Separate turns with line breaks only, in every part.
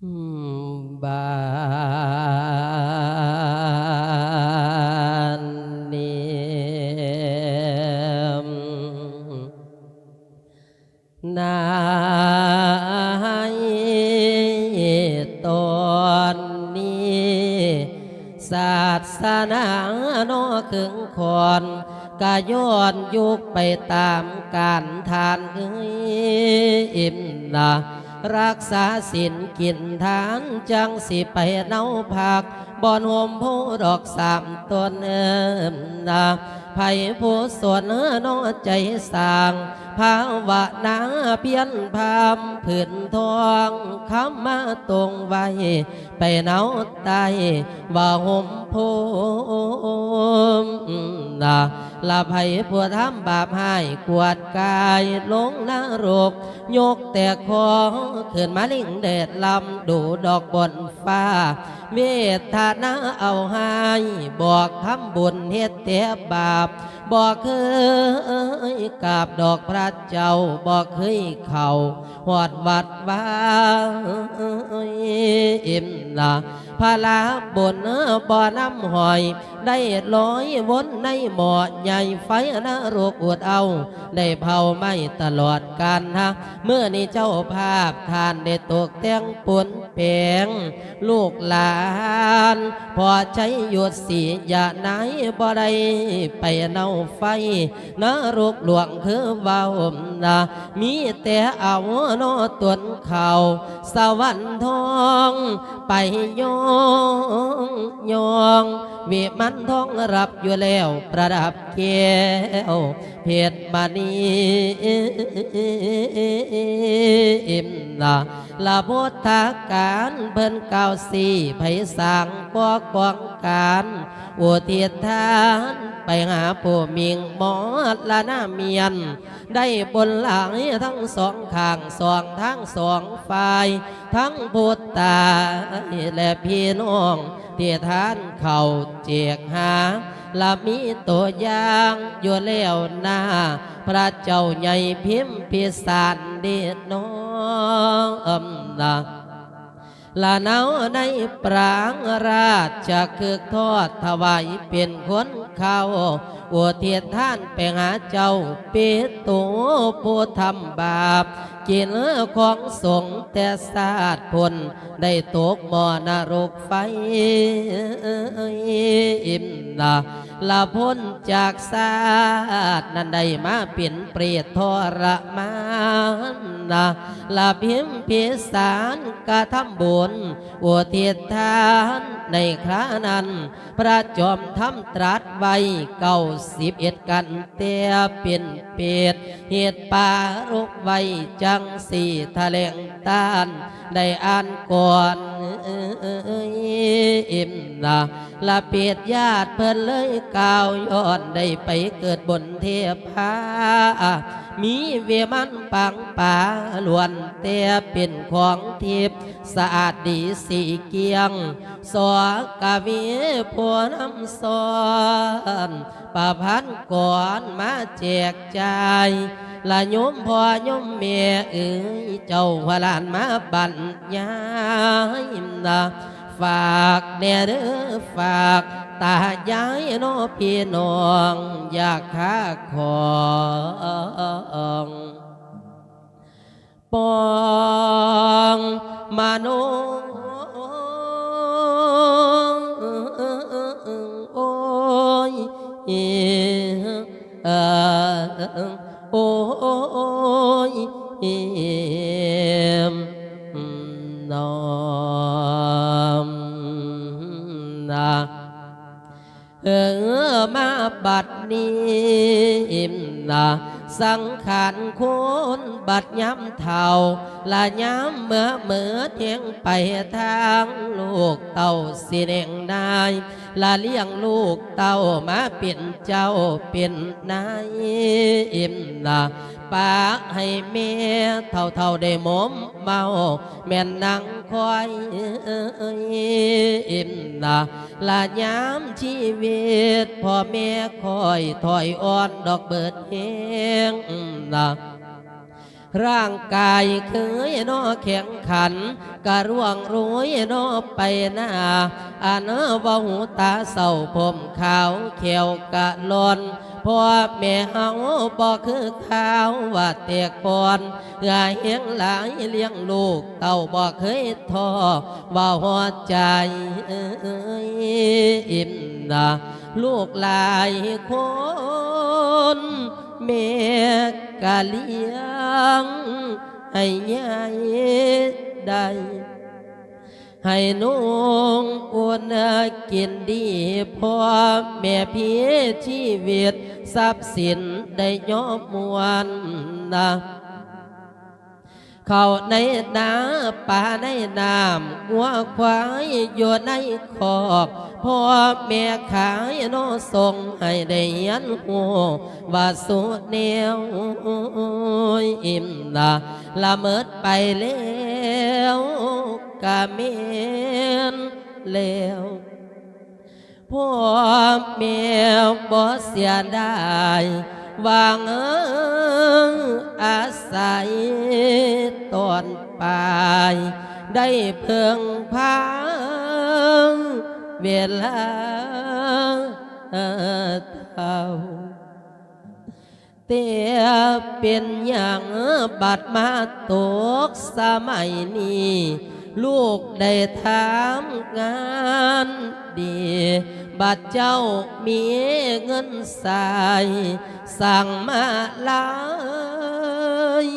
บานเนี้นายตอนนี้ศาสนาโนขึงคอนกะย้อนยุกไปตาม รักษาศีลกินทานจังสิไปเน่าผักบอนหมผู้ดอกสามต้นเอิมนะไผ่ผู้สวนโนใจสาง ภาวะนาเพียนพามผืนทองคำมาตรงไว้ ไปเนาไตว่าหมโพมนะละภัยผัวทำบาปให้กวดกายลงนรก ยกแต่คอขึ้นมาลิงเดดลำดูดอกบนฟ้า เวทนาเอาให้บอกทำบุญเฮ็ดแทบบาป บอกเคยกราบดอกพระเจ้าบอกเคยเข่าหอดวัดว่าอิ่มละพระลาบนบ่อน้ำหอยได้ลอยวนในหมอใหญ่ไฟนรกอวดเอา ได้เผาไหม้ตลอดการฮะเมื่อนี้เจ้าภาพทานได้ตกแต่งปนเปยงลูกหลาน พอใช้หยุดสีอย่าไหนบ่ได้ไปเนาไฟนรกหลวงคือเบานะมีแต่เอาโนตวนเขาสวรรค์ทอง ไปยองยองเวมันทองรับอยู่แล้วประดับ แก้วเพชรบานีอิมนะละพุทธการเพิ่นเก่าสี่ไผสร้างก่กองการอุทิศทานไปหาผู้มิงหมอละนาเมียน ได้บนหลังทั้งสองข้างสองทั้งสองฝ่าย ทั้งพุทธาและพี่น้องที่ทานเข่าเจียกหา ละมีตัวอย่างอยู่แล้วหน้าพระเจ้าใหญ่พิมพิสารเดชน้องอำนาละเนาในปรางราชจะคือทอดถวายเป็นคนเขาอวเทียนท่านไปหาเจ้าเปิดตัวผู้ทำบาป กินของสงฆ์แต่ศาสตร์พลได้ตกมอนรกไฟอิ่มนะละพ้นจากศาสตร์นั้นได้มาเป็นเปรตทรมานนะละพิมพิสารกระทำบุญอุทิศทานในครานั้น พระจอมทำตรัสไว้เก้าสิบเอ็ดกันเตียเป็น เปรตเหตุปารกไว้จังสี่ทะเลงตาน ได้อ่านก่อนอิ่ม นะละเปียดญาติเพิ่นเลยกล่าวย้อนได้ไปเกิดบนเทพามีเวมันปังป่าล้วนแต่เป็นของทิพย์สะอาดดีสีเกียงสวกะวีผัวน้ำซอนประพันก่อนมาแจกจ่ายละโยมพ่อยมแม่เอ้ยเจ้าพลานมาบัญญายนะ ฝากแน่เด้อฝากตายายนอพี่น้อง อยากหาของปองมาโนโอ้ยเออโอ้ย นี้นะสังขารคนบัดย้ำเท่าละย้ำเมื่อเมื่อเทียงไปทางลูกเต่าสิเดงนายละเลี้ยงลูกเต่ามาเป็นเจ้าเป็นนายอิ่มนะ ปากให้เมียเท่าเท่าๆได้หมมเมาแม่นนางคอยอิ่มนะละย้ำชีวิตพ่อแม่คอยถอยอ่อนดอกเบิดเฮงนะร่างกายเคยนอแข็งขันกระร่วงโรยนอไปหน้าอันบ่หูตาเศร้าผมขาวเขียวกะลอน พ่อแม่เฮาบ่คือข้าวว่าเตกปอนเอื้อเฮียงหลายเลี้ยงลูกเต้าบ่เคยท้อว่าหัวใจอิ่มนะลูกหลายคนแม่กะเลี้ยงให้ใหญ่ได้ ให้นุ่งอ้วนกินดีพ่อแม่พี่ชีวิตทรัพย์สินได้ยอบมวนนะเข้าในนาป่าในน้ำหัวควายอยู่ในคอกพ่อแม่ขายโนส่งให้ได้ยันหัวว่าสุดเนียวอิ่มนะละเมิดไปแล้ว กะเมนแล้วพ่อแม่บ่เสียดายวางเอิงอาศัยตอนปลายได้เพิ่งพาเวลาเท่าเตียเป็นอย่างบัดมาตกสมัยนี้ ลูกได้ถามงานดี บัดเจ้ามีเงินใส่สั่งมาลาย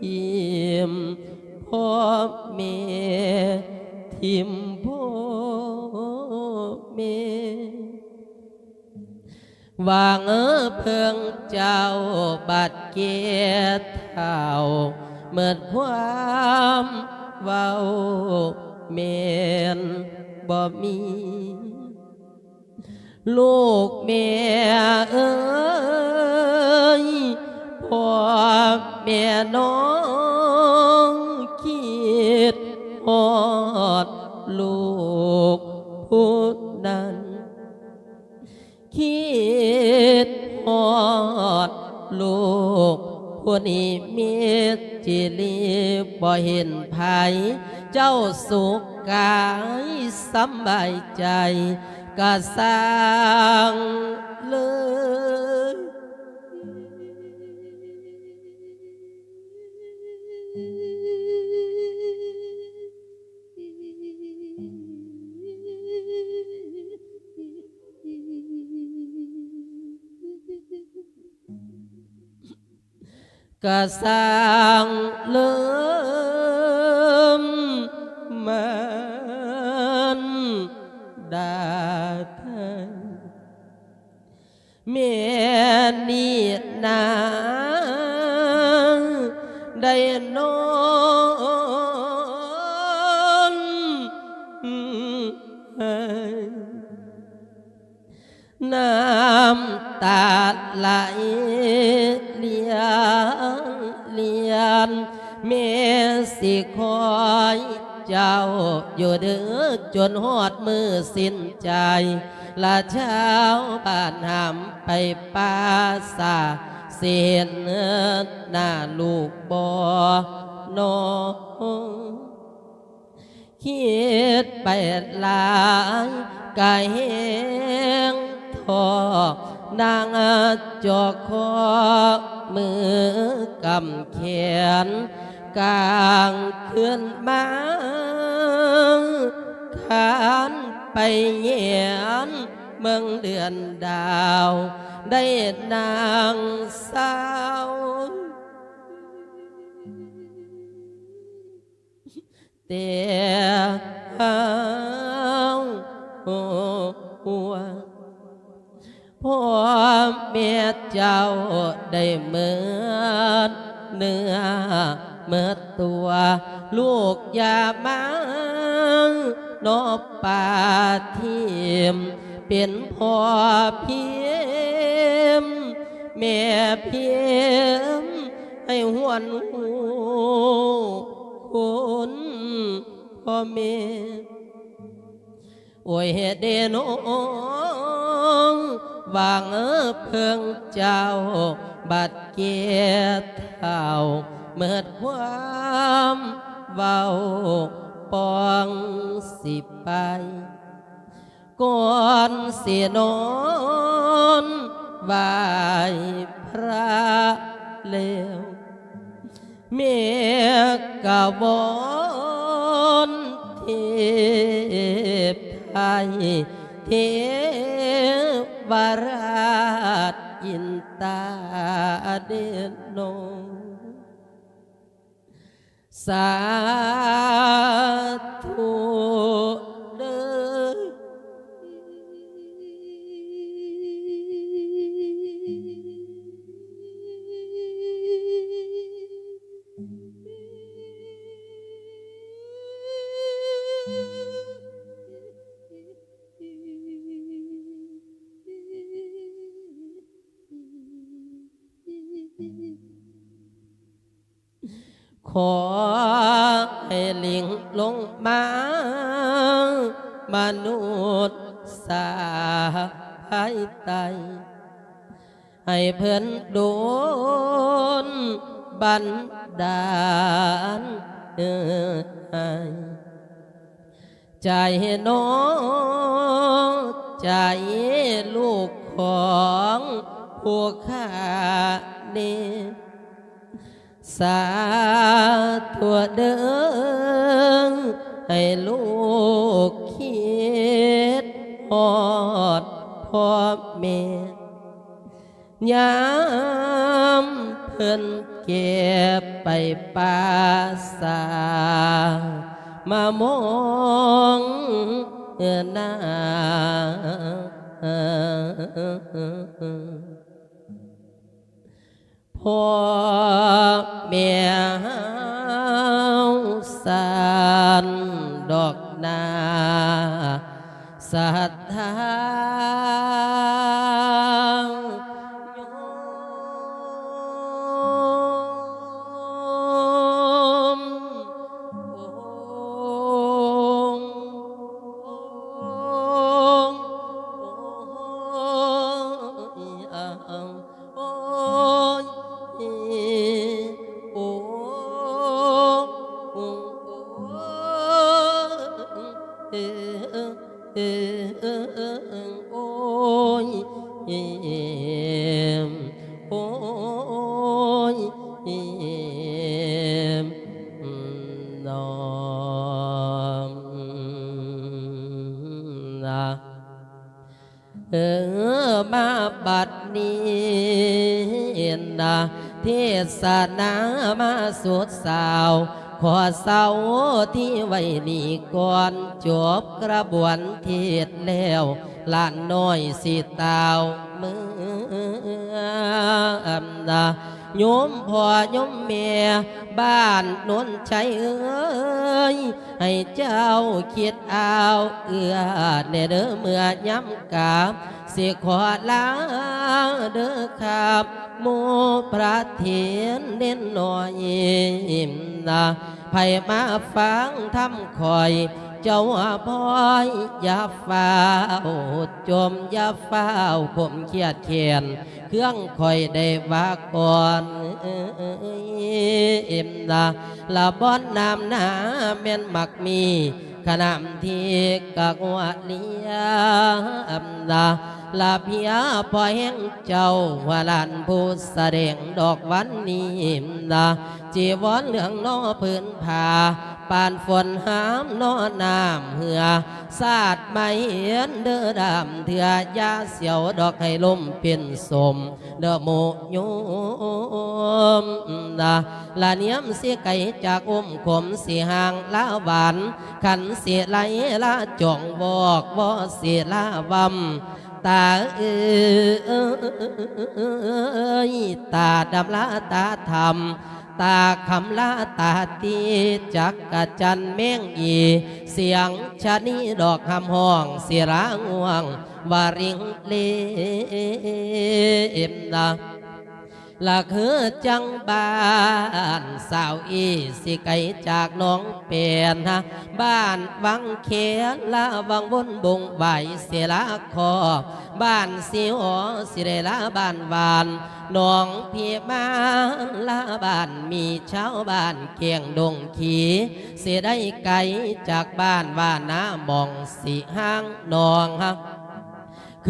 ทีมพ่อแม่ทิมพ่อแม่วางเออเพิงเจ้าบัดเกียรเท่าเมื่อความ เว้าเมนบ่มี ลูกแม่เอ้ยพ่อแม่น้องคิดฮอดลูกผู้นั้นคิดฮอดลูก ผู้นี้มีจิลีบ่เห็นภัย เจ้าสุขกายสบายใจก็สร้างเลยก็สร้างเลื มันดาไทยเมียนี่นาได้ ลียนเมสิคอยเจ้าอยู่เด้อจนหอดมือสิ้นใจละเช้าบ้านหามไปป่าสาเสียนหน้าลูกบอนองคิดไปหลายกายแห้งทอนางจอกคอมือำแขนกลางขึ้นมาขานไปเหยียนเมืองเดือนดาว ได้นางสาวเตียเอาหัวพ่อแม่เจ้าได้เหมือน เนื้อเมื่อตัว ลูกอย่ามานบป่าทิมเป็นพ่อเพียมแม่เพียมให้หวนหูคุณพ่อแม่โอ้ยเหตุเดนองวางเอเพิ่งเจ้า บัดเกียรเท่าเมิดความเว้าปองสิไปก่อนเสียนอนไหวายพระเลวเมียกะวอนเทพไทยเทวราช ตาเดนโนสา มามนุษย์สาภายไตให้เพื่อนโดนบันดาลเออให้ใจน้องใจลูกของพวกข้านี่สาธุเดิง ให้ลูกคิดฮอดพ่อแม่ยามเพิ่นเก็บไปป่าสามามองเออหน้าพ่อแม่ันดอกนาศรัทธา ยเอมโอ้ยเอมนอมนะเออมาบัดนี้นะเทศนามาสุดสาวขอเศร้าที่ไว้นี่ก่อนจบกระบวนเทศแล้ว ลานน้อยสิตาวมืออำนาโยมพ่อโยมแม่บ้านนนใจเอ้ยให้เจ้าคิดเอาเอื้อเนเด้อเมื่อย้ำกาบสิขอลาเด้อครับโมพระเทียนเน้นหน่อยนะไผมาฟังทำคอย เจ้าว่าพอยอย่าฟ้าจมอย่าฟ้าผมเครียดเขียน เครื่องคอยได้ว่าก่อนเอ็มนะละบ้อนน้ำหนาแม่นมักมีขนามที่กักวะเลียอำนาลาเพียพอแห่งเจ้าว่าลานผู้แสดงดอกวันนี้นะจีวรเหลืองนอพื้นผา ปานฝนหามนอน้ำเหือสาดไม่เห็นเด้อดำเถื่อยาเสียวดอกให้ลมเป็นสม เด้อโมโยมนะละเนียมเสียไก่จากอุ้มขมเสียหางละหวานขันเสียไหลละจ่องบอกบ่เสียละวำตาเอ้ยตาดำละตาธรรม ตาคำลาตาตีจักกะจันแมงอี เสียงชะนีดอกคำห้องเสียรางวงวาริงเลเอ็มนา ละคือจังบ้านสาวอีสิไกลจากน้องเปลี่ยนฮะบ้านวังเขียนละวังบนบุงใบเสียละคอบ้านสิหอสิเรละบ้านวานน้องเพี่บ้านละบ้านมีชาวบ้านเกียงดงขีเสียได้ไกลจากบ้านว่าน้ามองสิห้างนองฮะ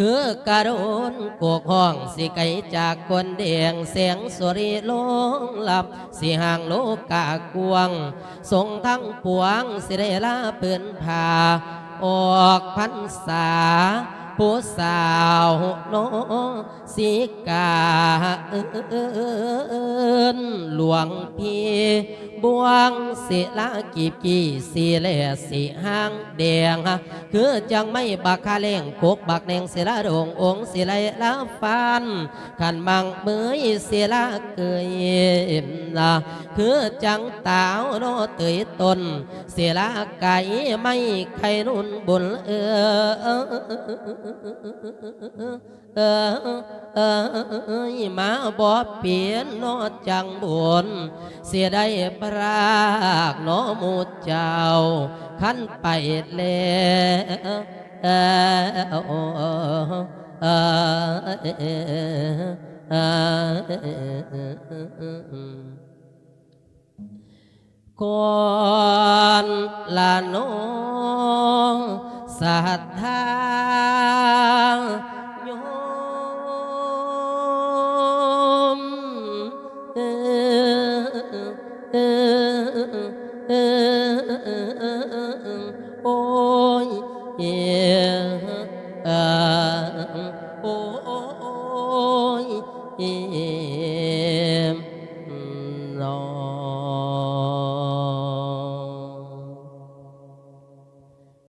คือกระโดนกวกห้องสิไกจากคนเดียงเสียงสุริลงหลับสิห่างโลกกากวงส่งทั้งปวงสิได้ลาเปืนผาออกพันษา ผู้สาวโนสิกาเอินหลวงพี่บวงสิละกีบกีสิเลสิห้างแดงคือจังไม่บักคาเล่งกกบักแนงเสละโดงองเสียไลละฟันขันมังมือเสละเกยนะคือจังตาวโนเตยตนเสละไก่ไม่ใครนุ่นบุญเออเออเออมาบ่เปลี่ยนโนจังบุญเสียได้ปรากโนหมูเจ้า ขั้นไปแล้วเออเออก่อนละน้อง ศรัทธา